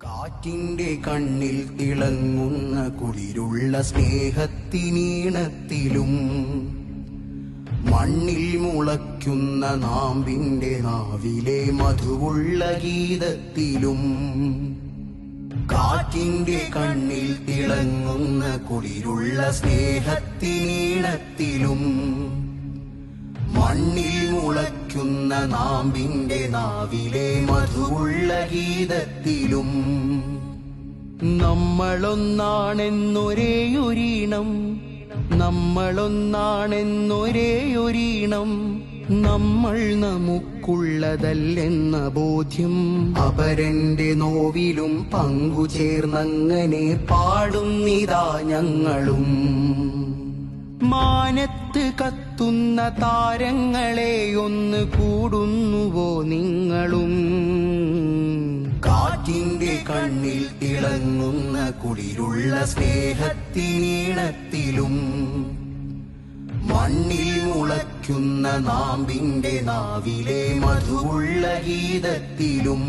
കാറ്റിന്റെ കണ്ണിൽ തിളങ്ങുന്ന കുളിരുള്ള സ്നേഹത്തിനീണത്തിലും മണ്ണിൽ മുളയ്ക്കുന്ന നാമ്പിന്റെ നാവിലെ മധുവുള്ള ഗീതത്തിലും കാറ്റിന്റെ കണ്ണിൽ തിളങ്ങുന്ന കുളിരുള്ള സ്നേഹത്തിനീണത്തിലും മണ്ണിൽ മുളയ്ക്കുന്ന നാമ്പിന്റെ നാവിലെ മധുവുള്ള ഗീതത്തിലും നമ്മളൊന്നാണെന്നൊരേയൊരീണം നമ്മളൊന്നാണെന്നൊരേയൊരീണം നമ്മൾ നമുക്കുള്ളതല്ലെന്ന ബോധ്യം. അപരന്റെ നോവിലും പങ്കുചേർന്നങ്ങനെ പാടുന്നിതാ ഞങ്ങളും. മാനത്ത് കത്തുന്ന താരങ്ങളെ ഒന്ന് കൂടുന്നുവോ നിങ്ങളും? കാറ്റിന്റെ കണ്ണിൽ തിളങ്ങുന്ന കുളിരുള്ള സ്നേഹത്തിനീണത്തിലും മണ്ണിൽ മുളയ്ക്കുന്ന നാമ്പിന്റെ നാവിലെ മധുവുള്ള ഗീതത്തിലും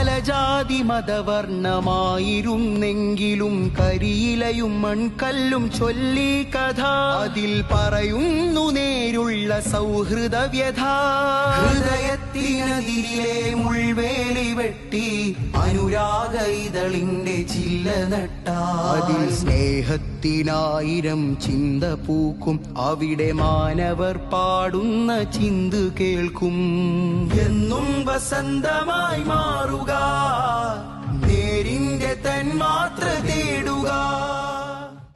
പല ജാതി മതവർണമായിരുന്നെങ്കിലും കരിയിലയും മൺകല്ലും ചൊല്ലി കഥ. അതിൽ പറയുന്നു നേരുള്ള സൗഹൃദ വ്യഥ ഹൃദയത്തിനതിരിലെ മുൾവേലി വെട്ടി അനുരാഗ ഇതളിന്റെ ചില്ല നട്ടാതി സ്നേഹത്തിനായിരം ചിന്ത പൂക്കും. അവിടെ മാനവർ പാടുന്ന ചിന്ത് കേൾക്കും. എന്നും വസന്തമായി മാറുക.